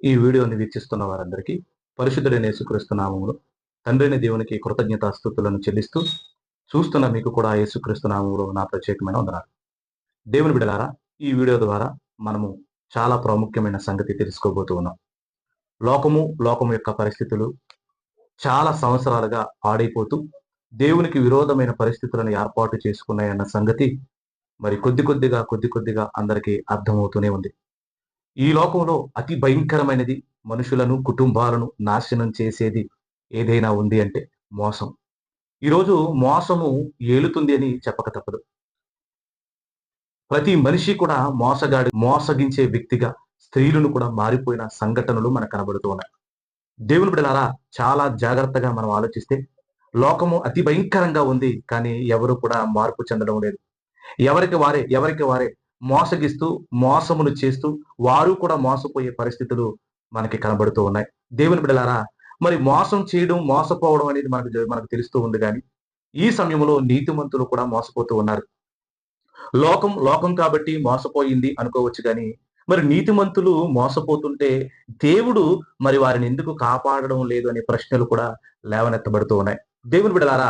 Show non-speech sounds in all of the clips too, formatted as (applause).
ఈ వీడియోని వీక్షిస్తున్న వారందరికీ పరిశుద్ధుడైన యేసుక్రీస్తు నామములు తండ్రిని దేవునికి కృతజ్ఞతాస్థుతులను చెల్లిస్తూ చూస్తున్న మీకు కూడా యేసుక్రీస్తు నామములు నా ప్రత్యేకమైన వందనాలు. దేవుని బిడలారా ఈ వీడియో ద్వారా మనము చాలా ప్రాముఖ్యమైన సంగతి తెలుసుకోబోతూ ఉన్నాం. లోకము లోకము యొక్క పరిస్థితులు చాలా సంవత్సరాలుగా పాడైపోతూ దేవునికి విరోధమైన పరిస్థితులను ఏర్పాటు చేసుకున్నాయన్న సంగతి మరి కొద్ది కొద్దిగా కొద్ది కొద్దిగా అందరికీ అర్థమవుతూనే ఉంది. ఈ లోకంలో అతి భయంకరమైనది మనుషులను కుటుంబాలను నాశనం చేసేది ఏదైనా ఉంది అంటే మోసం. ఈరోజు మోసము ఏలుతుంది అని చెప్పక తప్పదు. ప్రతి మనిషి కూడా మోసగాడి మోసగించే వ్యక్తిగా స్త్రీలను కూడా మారిపోయిన సంఘటనలు మనకు కనబడుతూ ఉన్నాయి. దేవుని బిడలారా చాలా జాగ్రత్తగా మనం ఆలోచిస్తే లోకము అతి భయంకరంగా ఉంది కానీ ఎవరు కూడా మార్పు చెందడం లేదు. ఎవరికి వారే ఎవరికి వారే మోసగిస్తూ మోసమును చేస్తూ వారు కూడా మోసపోయే పరిస్థితులు మనకి కనబడుతూ ఉన్నాయి. దేవుని బిడ్డలారా మరి మోసం చేయడం మోసపోవడం అనేది మనకు మనకు తెలుస్తూ ఉంది కానీ ఈ సమయంలో నీతిమంతులు కూడా మోసపోతూ ఉన్నారు. లోకం లోకం కాబట్టి మోసపోయింది అనుకోవచ్చు కానీ మరి నీతిమంతులు మోసపోతుంటే దేవుడు మరి వారిని ఎందుకు కాపాడడం లేదు అనే ప్రశ్నలు కూడా లేవనెత్తబడుతూ ఉన్నాయి. దేవుని బిడలారా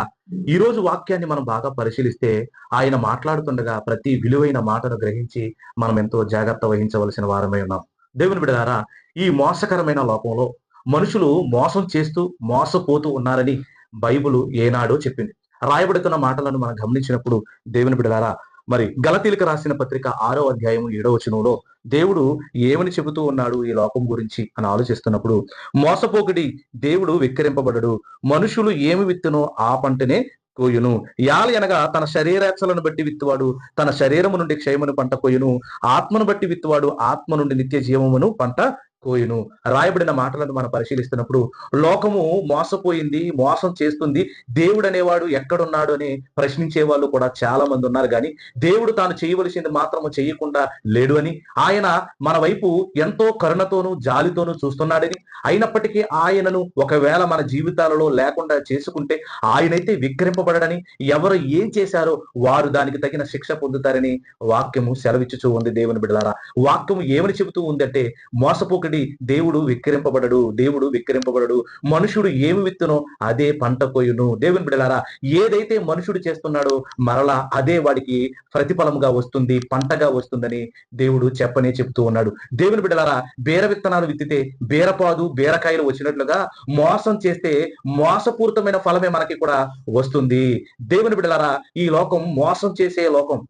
ఈ రోజు వాక్యాన్ని మనం బాగా పరిశీలిస్తే ఆయన మాట్లాడుతుండగా ప్రతి విలువైన మాటను గ్రహించి మనం ఎంతో జాగ్రత్త వహించవలసిన వారమై ఉన్నాం. దేవుని బిడలారా ఈ మోసకరమైన లోకంలో మనుషులు మోసం చేస్తూ మోసపోతూ ఉన్నారని బైబిల్ ఏనాడో చెప్పింది. రాయబడుతున్న మాటలను మనం గమనించినప్పుడు దేవుని బిడలారా మరి గలతీలకు రాసిన పత్రిక ఆరో అధ్యాయం ఏడో వచనంలో దేవుడు ఏమని చెబుతూ ఉన్నాడు ఈ లోకం గురించి అని ఆలోచిస్తున్నప్పుడు మోసపోకడి దేవుడు విక్రింపబడడు మనుషులు ఏమి విత్తునో ఆ పంటనే కోయును యాలి అనగా తన శరీరేచ్ఛలను బట్టి విత్తువాడు తన శరీరము నుండి క్షయమును పంట కోయును ఆత్మను బట్టి విత్తువాడు ఆత్మ నుండి నిత్య జీవమును పంట కోయును. రాయబడిన మాటలను మనం పరిశీలిస్తున్నప్పుడు లోకము మోసపోయింది మోసం చేస్తుంది. దేవుడు అనేవాడు ఎక్కడున్నాడు అని ప్రశ్నించే వాళ్ళు కూడా చాలా మంది ఉన్నారు. కానీ దేవుడు తాను చేయవలసింది మాత్రము చేయకుండా లేడు అని. ఆయన మన వైపు ఎంతో కరుణతోనూ జాలితోనూ చూస్తున్నాడని. అయినప్పటికీ ఆయనను ఒకవేళ మన జీవితాలలో లేకుండా చేసుకుంటే ఆయనైతే విక్రింపబడడని ఎవరు ఏం చేశారో వారు దానికి తగిన శిక్ష పొందుతారని వాక్యము సెలవిచ్చుచూ ఉంది దేవుని బిడ్డలారా. వాక్యము ఏమని చెబుతూ ఉందంటే మోసపోకడి దేవుడు విక్రింపబడడు దేవుడు విక్రింపబడడు మనుషుడు ఏమి విత్తునో అదే పంట కోయును. దేవుని బిడలారా ఏదైతే మనుషుడు చేస్తున్నాడో మరలా అదే వాడికి ప్రతిఫలముగా వస్తుంది పంటగా వస్తుందని దేవుడు చెప్పనే చెప్తూ ఉన్నాడు. దేవుని బిడలారా బేర విత్తనాలు విత్తితే బీరపాదు బీరకాయలు వచ్చినట్లుగా మోసం చేస్తే మోసపూరితమైన ఫలమే మనకి కూడా వస్తుంది. దేవుని బిడలారా ఈ లోకం మోసం చేసే లోకం.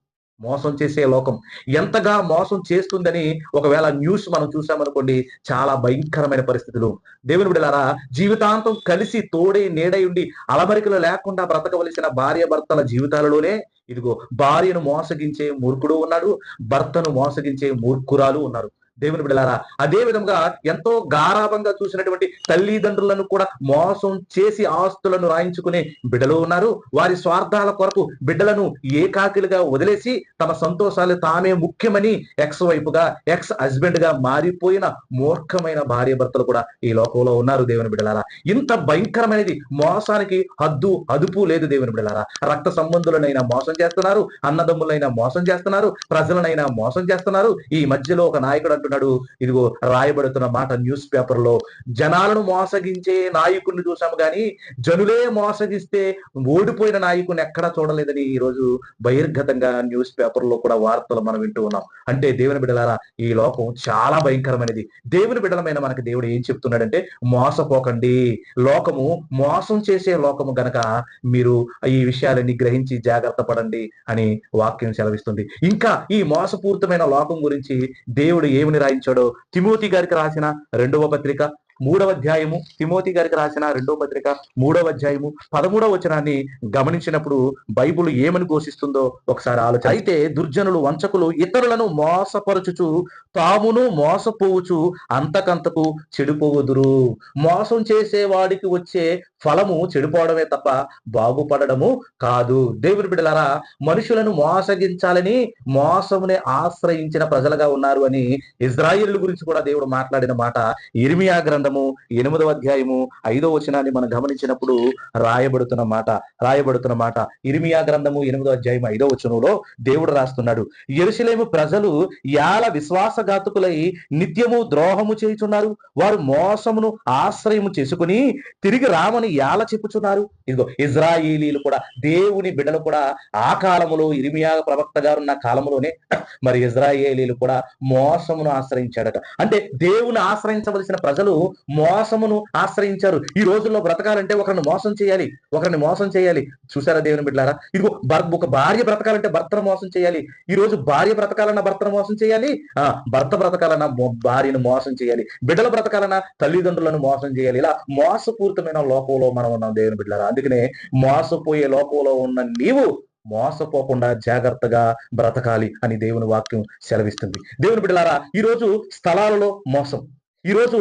మోసం చేసే లోకం. ఎంతగా మోసం చేస్తుందని ఒకవేళ న్యూస్ మనం చూసామనుకోండి చాలా భయంకరమైన పరిస్థితులు. దేవుని బిడలారా జీవితాంతం కలిసి తోడే నీడై ఉండి అలమరికలు లేకుండా బ్రతకవలసిన భార్య భర్తల జీవితాలలోనే ఇదిగో భార్యను మోసగించే మూర్ఖుడు ఉన్నాడు భర్తను మోసగించే మూర్ఖురాలు ఉన్నారు. దేవుని బిడ్డలారా అదే విధంగా ఎంతో గారాభంగా చూసినటువంటి తల్లిదండ్రులను కూడా మోసం చేసి ఆస్తులను రాయించుకునే బిడ్డలు ఉన్నారు. వారి స్వార్థాల కొరకు బిడ్డలను ఏకాకిలుగా వదిలేసి తమ సంతోషాలు తామే ముఖ్యమని ఎక్స్ వైపుగా ఎక్స్ హస్బెండ్గా మారిపోయిన మూర్ఖమైన భార్య భర్తలు కూడా ఈ లోకంలో ఉన్నారు దేవుని బిడ్డలారా ఇంత భయంకరమైనది మోసానికి హద్దు అదుపు లేదు దేవుని బిడ్డలారా రక్త సంబంధులనైనా మోసం చేస్తున్నారు అన్నదమ్ములైనా మోసం చేస్తున్నారు ప్రజలనైనా మోసం చేస్తున్నారు. ఈ మధ్యలో ఒక నాయకుడు అంటున్నాడు. ఇదిగో రాయబడుతున్న మాట న్యూస్ పేపర్లో జనాలను మోసగించే నాయకుడిని చూసాము కానీ జనులే మోసగిస్తే ఓడిపోయిన నాయకుని ఎక్కడా చూడలేదని ఈ రోజు బహిర్గతంగా న్యూస్ పేపర్లో కూడా వార్తలు మనం వింటూ ఉన్నాం. అంటే దేవుని బిడ్డలారా ఈ లోకం చాలా భయంకరమైనది. దేవుని బిడ్డలమైన మనకి దేవుడు ఏం చెప్తున్నాడంటే మోసపోకండి. లోకము మోసం చేసే లోకము గనక మీరు ఈ విషయాలన్నీ గ్రహించి జాగ్రత్త పడండి అని వాక్యం సెలవిస్తుంది. ఇంకా ఈ మోసపూరితమైన లోకం గురించి దేవుడు ఏమి రాయించాడో? తిమోతి గారికి రాసిన రెండవ పత్రిక మూడవ అధ్యాయము తిమోతి గారికి రాసిన రెండవ పత్రిక మూడవ అధ్యాయము పదమూడవ వచనాన్ని గమనించినప్పుడు బైబుల్ ఏమని ఘోషిస్తుందో ఒకసారి ఆలోచన. అయితే దుర్జనులు వంచకులు ఇతరులను మోసపరచుచు తామును మోసపోవచ్చు అంతకంతకు చెడిపోవదురు. మోసం చేసే వాడికి వచ్చే ఫలము చెడిపోవడమే తప్ప బాగుపడడము కాదు. దేవుని బిడ్డలారా మనుషులను మోసగించాలని మోసమునే ఆశ్రయించిన ప్రజలుగా ఉన్నారు అని ఇజ్రాయిల్ గురించి కూడా దేవుడు మాట్లాడిన మాట. ఇర్మియా గ్రంథం గ్రంథము ఎనిమిదవ అధ్యాయము ఐదో వచనాన్ని మనం గమనించినప్పుడు రాయబడుతున్న మాట రాయబడుతున్న మాట. ఇరిమియా గ్రంథము ఎనిమిదో అధ్యాయం ఐదో వచనంలో దేవుడు రాస్తున్నాడు. ఎరుసలేము ప్రజలు యాల విశ్వాసఘాతుకులై నిత్యము ద్రోహము చేయుచున్నారు. వారు మోసమును ఆశ్రయము చేసుకుని తిరిగి రామని యాల చెప్పుచున్నారు. ఇదిగో ఇజ్రాయిలీలు కూడా దేవుని బిడ్డలు కూడా ఆ కాలములో ఇరిమియా ప్రవక్త గారు ఉన్న కాలంలోనే (clears throat) మరి ఇజ్రాయేలీలు కూడా మోసమును ఆశ్రయించాడట. అంటే దేవుని ఆశ్రయించవలసిన ప్రజలు మోసమును ఆశ్రయించారు. ఈ రోజుల్లో బ్రతకాలంటే ఒకరిని మోసం చేయాలి ఒకరిని మోసం చేయాలి. చూసారా దేవుని బిడ్డారా ఇదిగో ఒక భార్య బ్రతకాలంటే భర్తను మోసం చేయాలి. ఈ రోజు భార్య బ్రతకాలన్నా భర్తను మోసం చేయాలి? ఆ భర్త బ్రతకాలన్నా భార్యను మోసం చేయాలి. బిడ్డలు బ్రతకాలన్నా తల్లిదండ్రులను మోసం చేయాలి. ఇలా మోసపూరితమైన లోకంలో మనం ఉన్నాం దేవుని బిడ్డారా అందుకనే మోసపోయే లోకంలో ఉన్న నీవు మోసపోకుండా జాగ్రత్తగా బ్రతకాలి అని దేవుని వాక్యం సెలవిస్తుంది. దేవుని బిడ్డలారా ఈ రోజు స్థలాలలో మోసం. ఈ రోజు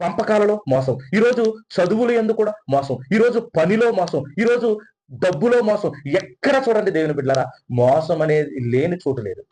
పంపకాలలో మోసం. ఈరోజు చదువులు ఎందు కూడా మోసం. ఈరోజు పనిలో మోసం. ఈరోజు డబ్బులో మోసం. ఎక్కడ చూడండి దేవుని బిడ్డారా మోసం అనేది లేని చోటు లేదు.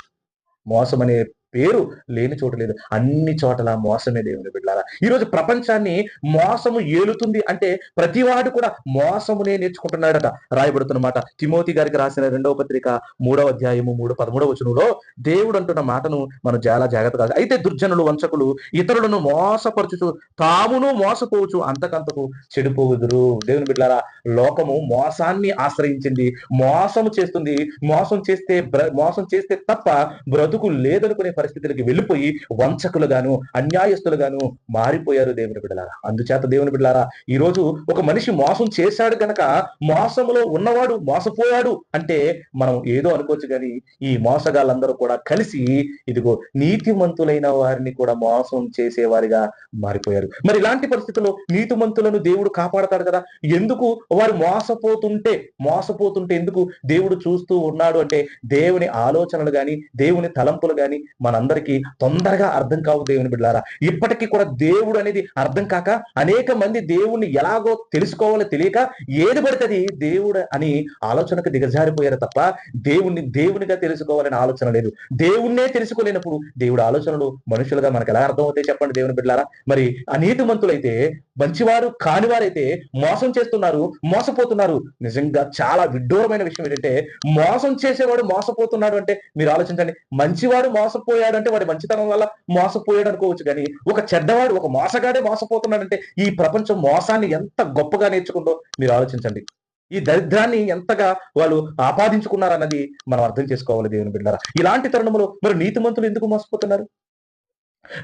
మోసం అనే పేరు లేని చోటు లేదు. అన్ని చోటల మోసమే దేవుని బిడ్డారా ఈ రోజు ప్రపంచాన్ని మోసము ఏలుతుంది అంటే ప్రతివాడు కూడా మోసమునే నేర్చుకుంటున్నాడట. రాయబడుతున్నమాట తిమోతి గారికి రాసిన రెండవ పత్రిక మూడవ అధ్యాయము మూడు పదమూడవ వచనంలో దేవుడు అంటున్న మాటను మనం చాలా జాగ్రత్తగా అయితే దుర్జనులు వంచకులు ఇతరులను మోసపరచుచు తామును మోసపోవచ్చు అంతకంతకు చెడిపోవుదురు దేవుని బిడ్డారా లోకము మోసాన్ని ఆశ్రయించింది. మోసము చేస్తుంది. మోసం చేస్తే మోసం చేస్తే తప్ప బ్రతుకు లేదనుకునే పరిస్థితులకి వెళ్ళిపోయి వంచకులుగాను అన్యాయస్తులుగాను మారిపోయారు దేవుని బిడ్డలారా. అందుచేత దేవుని బిడ్డలారా ఈ రోజు ఒక మనిషి మోసం చేశాడు గనక మోసములో ఉన్నవాడు మోసపోయాడు అంటే మనం ఏదో అనుకోవచ్చు కానీ ఈ మోసగాళ్ళందరూ కూడా కలిసి ఇదిగో నీతిమంతులైన వారిని కూడా మోసం చేసేవారిగా మారిపోయారు. మరి ఇలాంటి పరిస్థితుల్లో నీతిమంతులను దేవుడు కాపాడతాడు కదా. ఎందుకు వారు మోసపోతుంటే మోసపోతుంటే ఎందుకు దేవుడు చూస్తూ ఉన్నాడు అంటే దేవుని ఆలోచనలు గాని దేవుని తలంపులు గాని మనందరికీ తొందరగా అర్థం కావు దేవుని బిడ్డారా ఇప్పటికీ కూడా దేవుడు అనేది అర్థం కాక అనేక మంది దేవుణ్ణి ఎలాగో తెలుసుకోవాలో తెలియక ఏది పడుతుంది దేవుడు అని ఆలోచనకు దిగజారిపోయారు తప్ప దేవుణ్ణి దేవునిగా తెలుసుకోవాలనే ఆలోచన లేదు. దేవుణ్ణే తెలుసుకోలేనప్పుడు దేవుడు ఆలోచనలు మనుషులుగా మనకు ఎలా అర్థమవుతాయి చెప్పండి దేవుని బిడ్డారా మరి అనీతిమంతులైతే మంచివారు కానివారైతే మోసం చేస్తున్నారు మోసపోతున్నారు. నిజంగా చాలా విడ్డూరమైన విషయం ఏంటంటే మోసం చేసేవాడు మోసపోతున్నాడు అంటే మీరు ఆలోచించండి. మంచివాడు మోసపో మోసపోయాడంటే వాడి మంచితనం వల్ల మోసపోయాడు అనుకోవచ్చు కానీ ఒక చెడ్డవాడు ఒక మోసగాడే మోసపోతున్నాడంటే ఈ ప్రపంచం మోసాన్ని ఎంత గొప్పగా నేర్చుకుందో మీరు ఆలోచించండి. ఈ దరిద్రాన్ని ఎంతగా వాళ్ళు ఆపాదించుకున్నారన్నది మనం అర్థం చేసుకోవాలి దేవుని బిడ్డారా ఇలాంటి తరుణంలో మరి నీతిమంతులు ఎందుకు మోసపోతున్నారు?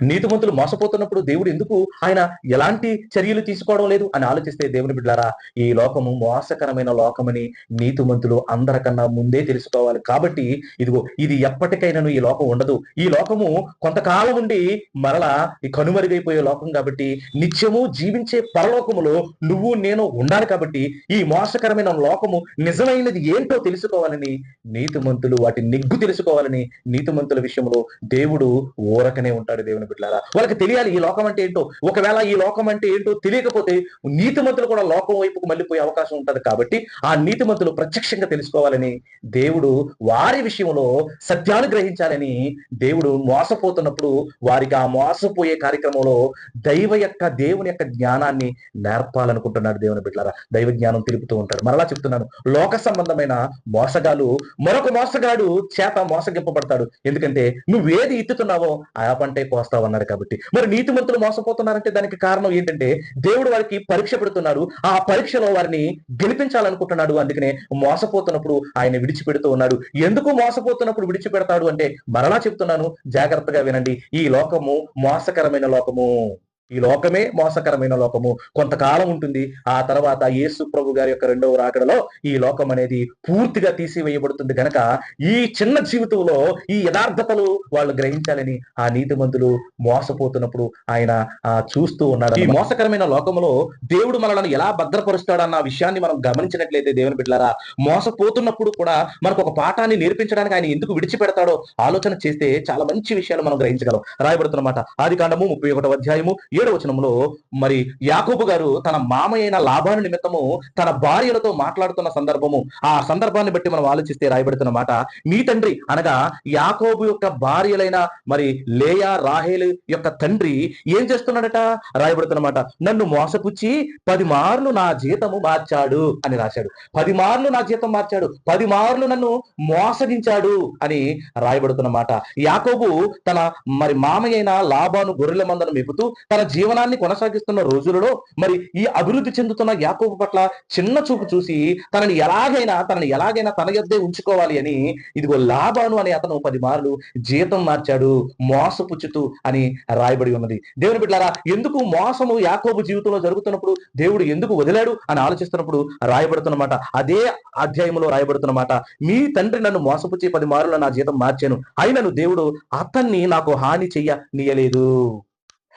నీతిమంతులు మోసపోతున్నప్పుడు దేవుడు ఎందుకు ఆయన ఎలాంటి చర్యలు తీసుకోవడం లేదు అని ఆలోచిస్తే దేవుని బిడ్డారా ఈ లోకము మోసకరమైన లోకమని నీతిమంతులు అందరికన్నా ముందే తెలుసుకోవాలి. కాబట్టి ఇదిగో ఇది ఎప్పటికైనాను ఈ లోకం ఉండదు. ఈ లోకము కొంతకాలం ఉండి మరలా ఈ కనుమరుగైపోయే లోకం కాబట్టి నిత్యము జీవించే పరలోకములో నువ్వు నేను ఉండాలి కాబట్టి ఈ మోసకరమైన లోకము నిజమైనది ఏంటో తెలుసుకోవాలని నీతిమంతులు వాటి నిగ్గు తెలుసుకోవాలని నీతిమంతుల విషయంలో దేవుడు ఊరకనే ఉంటాడు. దేవుని బిడ్డారా వాళ్ళకి తెలియాలి ఈ లోకం అంటే ఏంటో. ఒకవేళ ఈ లోకం అంటే ఏంటో తెలియకపోతే నీతిమంతులు కూడా లోకం వైపుకు మళ్ళీపోయే అవకాశం ఉంటుంది కాబట్టి ఆ నీతిమంతులు ప్రత్యక్షంగా తెలుసుకోవాలని దేవుడు వారి విషయంలో సత్యాలు గ్రహించాలని దేవుడు మోసపోతున్నప్పుడు వారికి ఆ మోసపోయే కార్యక్రమంలో దైవ యొక్క దేవుని యొక్క జ్ఞానాన్ని నేర్పాలనుకుంటున్నాడు దేవుని బిడ్డారా దైవ జ్ఞానం తెలుపుతూ ఉంటాడు. మరలా చెప్తున్నాను. లోక సంబంధమైన మోసగాలు మరొక మోసగాడు చేత మోసగింపబడతాడు. ఎందుకంటే నువ్వేది ఇత్తుతున్నావో ఆ పంటే మోస్తావు అన్నాడు కాబట్టి. మరి నీతిమంతులు మోసపోతున్నారంటే దానికి కారణం ఏంటంటే దేవుడు వారికి పరీక్ష పెడుతున్నాడు. ఆ పరీక్షలో వారిని గెలిపించాలనుకుంటున్నాడు. అందుకనే మోసపోతున్నప్పుడు ఆయన విడిచిపెడుతూ ఉన్నాడు. ఎందుకు మోసపోతున్నప్పుడు విడిచిపెడతాడు అంటే మరలా చెప్తున్నాను. జాగ్రత్తగా వినండి. ఈ లోకము మోసకరమైన లోకము. ఈ లోకమే మోసకరమైన లోకము. కొంతకాలం ఉంటుంది. ఆ తర్వాత యేసు ప్రభు గారి యొక్క రెండవ రాకడలో ఈ లోకం అనేది పూర్తిగా తీసివేయబడుతుంది. గనక ఈ చిన్న జీవితంలో ఈ యథార్థతలు వాళ్ళు గ్రహించాలని ఆ నీతిమంతులు మోసపోతున్నప్పుడు ఆయన చూస్తూ ఉన్నాడు ఈ మోసకరమైన లోకములో దేవుడు మనలను ఎలా భద్రపరుస్తాడన్న విషయాన్ని మనం గమనించినట్లయితే దేవుని బిడ్డారా మోసపోతున్నప్పుడు కూడా మనకు ఒక పాఠాన్ని నేర్పించడానికి ఆయన ఎందుకు విడిచిపెడతాడో ఆలోచన చేస్తే చాలా మంచి విషయాలు మనం గ్రహించగలం. రాయబడుతున్నమాట ఆది కాండము ముప్పై ఒకటో అధ్యాయము. పదిహేడు వచనంలో మరి యాకోబు గారు తన మామయ్యైన అయిన లాభాను నిమిత్తము తన భార్యలతో మాట్లాడుతున్న సందర్భము. ఆ సందర్భాన్ని బట్టి మనం ఆలోచిస్తే రాయబడుతున్న మాట మీ తండ్రి అనగా యాకోబు యొక్క భార్యలైన మరి లేయా రాహేలు యొక్క తండ్రి ఏం చేస్తున్నాడట? రాయబడుతున్న మాట నన్ను మోసపుచ్చి పది మార్లు నా జీతము మార్చాడు అని రాశాడు. పది మార్లు నా జీతం మార్చాడు. పది మార్లు నన్ను మోసగించాడు అని రాయబడుతున్న మాట. యాకోబు తన మరి మామయ్యైన లాభాను గొర్రెల మందను మెపుతూ తన జీవనాన్ని కొనసాగిస్తున్న రోజులలో మరి ఈ అభివృద్ధి చెందుతున్న యాకోబు పట్ల చిన్న చూపు చూసి తనని ఎలాగైనా తనని ఎలాగైనా తన యొద్దే ఉంచుకోవాలి అని ఇదిగో లాభాను అనే అతను పది మార్లు జీతం మార్చాడు మోసపుచ్చుతూ అని రాయబడి ఉన్నది. దేవుని బిడ్డారా ఎందుకు మోసము యాకోబు జీవితంలో జరుగుతున్నప్పుడు దేవుడు ఎందుకు వదిలాడు అని ఆలోచిస్తున్నప్పుడు రాయబడుతున్నమాట అదే అధ్యాయంలో రాయబడుతున్నమాట మీ తండ్రి నన్ను మోసపుచ్చి పది మార్లు నా జీతం మార్చాను. అయినను దేవుడు అతన్ని నాకు హాని చెయ్య నీయలేదు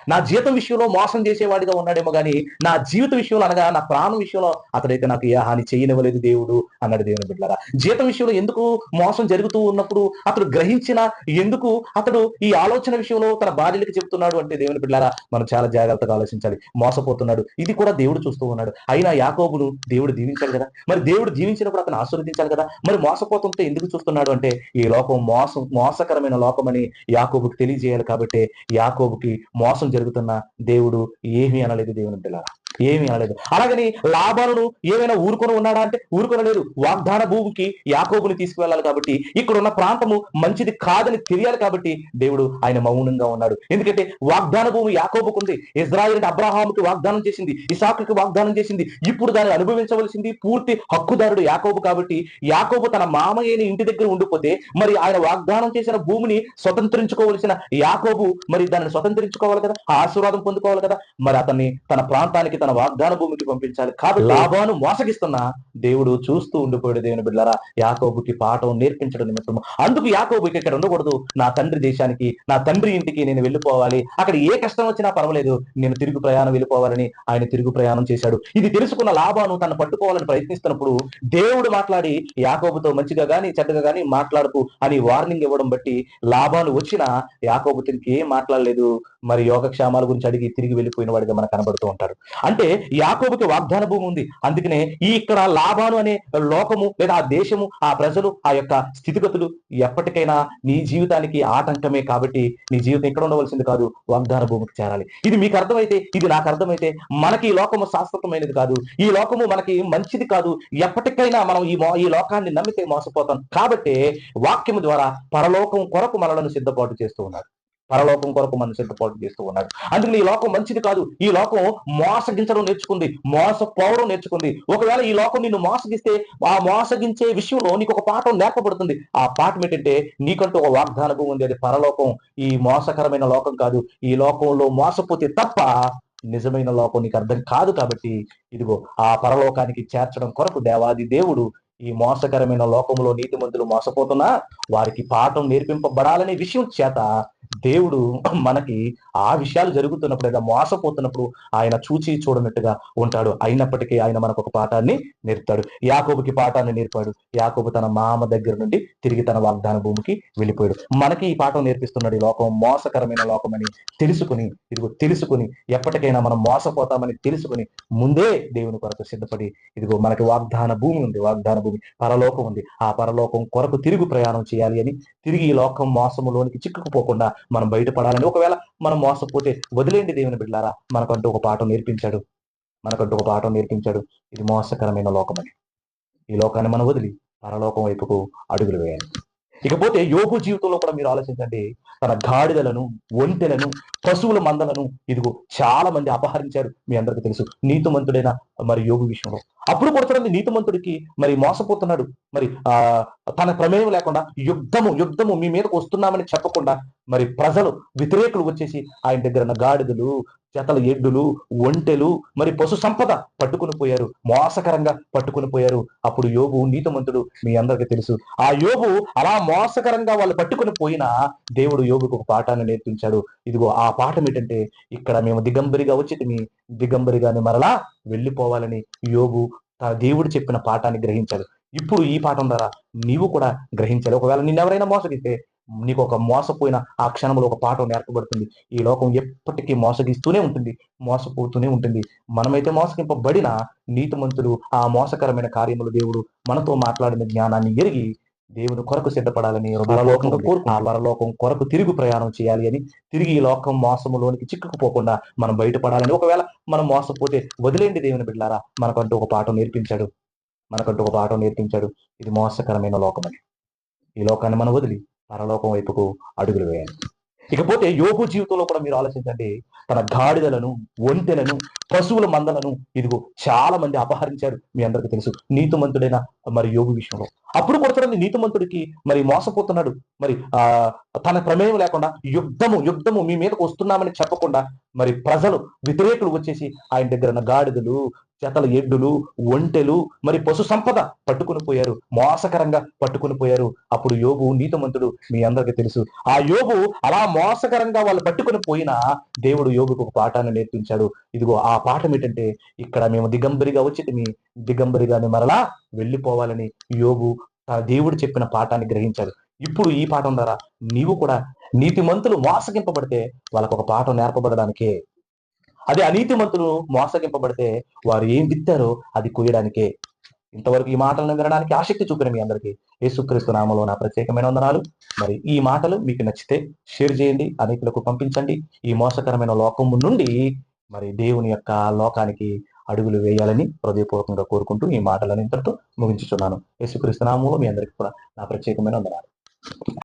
నా జీతం విషయంలో మోసం చేసేవాడిగా ఉన్నాడేమో కానీ నా జీవిత విషయంలో అనగా నా ప్రాణం విషయంలో అతడైతే నాకు ఏ హాని చేయనివ్వలేదు దేవుడు అన్నాడు దేవుని బిడ్డలారా. జీతం విషయంలో ఎందుకు మోసం జరుగుతూ ఉన్నప్పుడు అతడు గ్రహించిన ఎందుకు అతడు ఈ ఆలోచన విషయంలో తన భార్యలకు చెబుతున్నాడు అంటే దేవుని బిడ్డలారా మనం చాలా జాగ్రత్తగా ఆలోచించాలి. మోసపోతున్నాడు. ఇది కూడా దేవుడు చూస్తూ ఉన్నాడు. అయినా యాకోబును దేవుడు దీవించాలి కదా? మరి దేవుడు దీవించినప్పుడు అతను ఆశీర్వదించాలి కదా? మరి మోసపోతుంటే ఎందుకు చూస్తున్నాడు అంటే ఈ లోకం మోసం మోసకరమైన లోకమని యాకోబుకి తెలియజేయాలి కాబట్టి యాకోబుకి మోసం జరుగుతున్న దేవుడు ఏమీ అనలేదు దేవుని బిడ్డలారా. ఏమీ అనలేదు. అలాగని లాభాలను ఏమైనా ఊరుకొని ఉన్నాడా అంటే ఊరుకొనలేదు వాగ్దాన భూమికి యాకోబుని తీసుకువెళ్ళాలి కాబట్టి ఇక్కడ ఉన్న ప్రాంతము మంచిది కాదని తెలియాలి కాబట్టి దేవుడు ఆయన మౌనంగా ఉన్నాడు. ఎందుకంటే వాగ్దాన భూమి యాకోబుకు ఉంది ఇజ్రాయిల్ అబ్రహాముకి వాగ్దానం చేసింది. ఇసాకుకి వాగ్దానం చేసింది. ఇప్పుడు దాన్ని అనుభవించవలసింది పూర్తి హక్కుదారుడు యాకోబు కాబట్టి యాకోబు తన మామయ్యని ఇంటి దగ్గర ఉండిపోతే మరి ఆయన వాగ్దానం చేసిన భూమిని స్వతంత్రించుకోవలసిన యాకోబు మరి దాన్ని స్వతంత్రించుకోవాలి కదా? ఆశీర్వాదం పొందుకోవాలి కదా? మరి అతన్ని తన ప్రాంతానికి తన వాగ్దాన భూమికి పంపించాలి. కాబట్టి లాభాను మోసగిస్తున్న దేవుడు చూస్తూ ఉండిపోయాడు దేవుని బిడ్డారా యాకోబుకి పాఠం నేర్పించడం నిమిత్తం అందుకు యాకోబుకి ఇక్కడ ఉండకూడదు. నా తండ్రి దేశానికి నా తండ్రి ఇంటికి నేను వెళ్ళిపోవాలి. అక్కడ ఏ కష్టం వచ్చినా పర్వాలేదు. నేను తిరుగు ప్రయాణం వెళ్ళిపోవాలని ఆయన తిరుగు ప్రయాణం చేశాడు. ఇది తెలుసుకున్న లాభాను తను పట్టుకోవాలని ప్రయత్నిస్తున్నప్పుడు దేవుడు మాట్లాడి యాకోబుతో మంచిగా గాని చెడ్డగా గాని మాట్లాడుకు అని వార్నింగ్ ఇవ్వడం బట్టి లాభాను వచ్చిన యాకోబు తిరిగి ఏం మాట్లాడలేదు. మరి యోగక్షేమాల గురించి అడిగి తిరిగి వెళ్ళిపోయిన వాడిగా మనకు కనబడుతూ ఉంటారు అంటే యాకోబుకి వాగ్దాన భూమి ఉంది. అందుకనే ఈ ఇక్కడ లాభాలు అనే లోకము లేదా ఆ దేశము ఆ ప్రజలు ఆ యొక్క స్థితిగతులు ఎప్పటికైనా నీ జీవితానికి ఆటంకమే కాబట్టి నీ జీవితం ఇక్కడ ఉండవలసింది కాదు వాగ్దాన భూమికి చేరాలి. ఇది మీకు అర్థమైతే ఇది నాకు అర్థమైతే మనకి ఈ లోకము శాశ్వతమైనది కాదు. ఈ లోకము మనకి మంచిది కాదు. ఎప్పటికైనా మనం ఈ మో- ఈ లోకాన్ని నమ్మితే మోసపోతాం. కాబట్టి వాక్యము ద్వారా పరలోకం కొరకు మనలను సిద్ధపాటు చేస్తూ ఉన్నారు. పరలోకం కొరకు మనం సిద్ధపాటు చేస్తూ ఉన్నాడు అందుకని ఈ లోకం మంచిది కాదు. ఈ లోకం మోసగించడం నేర్చుకుంది. మోసపోవడం నేర్చుకుంది. ఒకవేళ ఈ లోకం నిన్ను మోసగిస్తే ఆ మోసగించే విషయంలో నీకు ఒక పాఠం నేర్పబడుతుంది. ఆ పాఠం ఏంటంటే నీకంటూ ఒక వాగ్దానం ఉంది. అది పరలోకం. ఈ మోసకరమైన లోకం కాదు. ఈ లోకంలో మోసపోతే తప్ప నిజమైన లోకం నీకు అర్థం కాదు కాబట్టి ఇదిగో ఆ పరలోకానికి చేర్చడం కొరకు దేవాది దేవుడు ఈ మోసకరమైన లోకంలో నీతిమంతులు మోసపోతున్నా వారికి పాఠం నేర్పింపబడాలనే విషయం చేత దేవుడు మనకి ఆ విషయాలు జరుగుతున్నప్పుడు లేదా మోసపోతున్నప్పుడు ఆయన చూచి చూడనట్టుగా ఉంటాడు. అయినప్పటికీ ఆయన మనకు ఒక పాఠాన్ని నేర్పుతాడు. యాకోబుకి పాఠాన్ని నేర్పాడు. యాకోబు తన మామ దగ్గర నుండి తిరిగి తన వాగ్దాన భూమికి వెళ్ళిపోయాడు. మనకి ఈ పాఠం నేర్పిస్తున్నాడు ఈ లోకం. మోసకరమైన లోకం అని తెలుసుకుని ఇదిగో తెలుసుకుని ఎప్పటికైనా మనం మోసపోతామని తెలుసుకుని ముందే దేవుని కొరకు సిద్ధపడి ఇదిగో మనకి వాగ్దాన భూమి ఉంది వాగ్దాన భూమి. పరలోకం ఉంది. ఆ పరలోకం కొరకు తిరుగు ప్రయాణం చేయాలి అని తిరిగి ఈ లోకం మోసములోనికి చిక్కుకుపోకుండా మనం బయటపడాలని. ఒకవేళ మనం మోసపోతే వదిలేండి దేవుని బిడ్డారా. మనకంటూ ఒక పాఠం నేర్పించాడు. మనకంటూ ఒక పాఠం నేర్పించాడు. ఇది మోసకరమైన లోకమని ఈ లోకాన్ని మనం వదిలి పరలోకం వైపుకు అడుగులు వేయాలి ఇకపోతే యోగు జీవితంలో కూడా మీరు ఆలోచించండి. తన గాడిదలను ఒంటెలను పశువుల మందలను ఇదిగో చాలా మంది అపహరించారు. మీ అందరికీ తెలుసు. నీతిమంతుడైన మరి యోగు విషయంలో. అప్పుడు కొడుతున్నది నీతిమంతుడికి మరి మోసపోతున్నాడు. మరి ఆ తన ప్రమేయం లేకుండా యుద్ధము యుద్ధము మీ మీదకు వస్తున్నామని చెప్పకుండా మరి ప్రజలు వ్యతిరేకులు వచ్చేసి ఆయన దగ్గర ఉన్న గాడిదలు జతల ఎడ్డులు ఒంటెలు మరి పశు సంపద పట్టుకుని పోయారు. మోసకరంగా పట్టుకుని పోయారు. అప్పుడు యోగు నీతిమంతుడు మీ అందరికీ తెలుసు. ఆ యోగు అలా మోసకరంగా వాళ్ళు పట్టుకుని పోయినా దేవుడు యోగుకు ఒక పాఠాన్ని నేర్పించాడు. ఇదిగో ఆ పాఠం ఏంటంటే ఇక్కడ మేము దిగంబరిగా వచ్చి మీ దిగంబరిగానే మరలా వెళ్ళిపోవాలని యోగు తన దేవుడు చెప్పిన పాఠాన్ని గ్రహించాడు. ఇప్పుడు ఈ పాఠం ద్వారా నీవు కూడా గ్రహించాలి. ఒకవేళ నిన్న ఎవరైనా మోసగిస్తే నీకు ఒక మోసపోయిన ఆ క్షణంలో ఒక పాఠం నేర్పబడుతుంది. ఈ లోకం ఎప్పటికీ మోసగిస్తూనే ఉంటుంది మోసపోతూనే ఉంటుంది. మనమైతే మోసగింపబడిన నీతిమంతుడు ఆ మోసకరమైన కార్యములు దేవుడు మనతో మాట్లాడిన జ్ఞానాన్ని ఎరిగి దేవుని కొరకు సిద్ధపడాలని పరలోకం కోరుకు ఆ పరలోకం కొరకు తిరుగు ప్రయాణం చేయాలి అని తిరిగి ఈ లోకం మోసములోనికి చిక్కుకుపోకుండా మనం బయటపడాలని ఒకవేళ మనం మోసపోతే వదిలేండి దేవుని బిడ్డారా మనకంటూ ఒక పాఠం నేర్పించాడు. మనకంటూ ఒక పాఠం నేర్పించాడు. ఇది మోసకరమైన లోకం అని ఈ లోకాన్ని మనం వదిలి పరలోకం వైపుకు అడుగులు వేయాలి. ఇకపోతే యోగు జీవితంలో కూడా మీరు ఆలోచించండి తన గాడిదలను ఒంటెలను పశువుల మందలను ఇదిగో చాలా మంది అపహరించారు మీ అందరికీ తెలుసు. నీతిమంతుడైన మరి యోగు విషయంలో. అప్పుడు కొడుతున్నది నీతిమంతుడికి మరి మోసపోతున్నాడు. మరి ఆ తన ప్రమేయం లేకుండా యుద్ధము యుద్ధము మీ మీదకు వస్తున్నామని చెప్పకుండా మరి ప్రజలు వ్యతిరేకులు వచ్చేసి ఆయన దగ్గర ఉన్న గాడిదలు చేతల ఎడ్డులు ఒంటెలు మరి పశు సంపద పట్టుకుని పోయారు. మోసకరంగా పట్టుకుని పోయారు. అప్పుడు యోగు నీతిమంతుడు మీ అందరికీ తెలుసు. ఆ యోగు అలా మోసకరంగా వాళ్ళు పట్టుకుని పోయినా దేవుడు యోగుకు ఒక పాఠాన్ని నేర్పించాడు. ఇదిగో ఆ పాఠం ఏంటంటే ఇక్కడ మేము దిగంబరిగా వచ్చి మీ దిగంబరిగానే మరలా వెళ్ళిపోవాలని యోగు దేవుడు చెప్పిన పాఠాన్ని గ్రహించాడు. ఇప్పుడు ఈ పాఠం ద్వారా నీవు కూడా నీతిమంతులు మోసగింపబడితే వాళ్ళకు ఒక పాఠం నేర్పబడడానికే అదే అనీతిమంతులు మోసగింపబడితే వారు ఏం విత్తారో అది కొయ్యడానికే. ఇంతవరకు ఈ మాటలను వినడానికి ఆసక్తి చూపిన మీ అందరికీ యేసుక్రీస్తు నామలో నా ప్రత్యేకమైన వందనాలు. మరి ఈ మాటలు మీకు నచ్చితే షేర్ చేయండి అనేకులకు పంపించండి. ఈ మోసకరమైన లోకం నుండి మరి దేవుని యొక్క లోకానికి అడుగులు వేయాలని హృదయపూర్వకంగా కోరుకుంటూ ఈ మాటలను ఇంతటితో ముగించుచున్నాను. యేసుక్రీస్తు నామంలో మీ అందరికీ కూడా నా ప్రత్యేకమైన వందనాలు.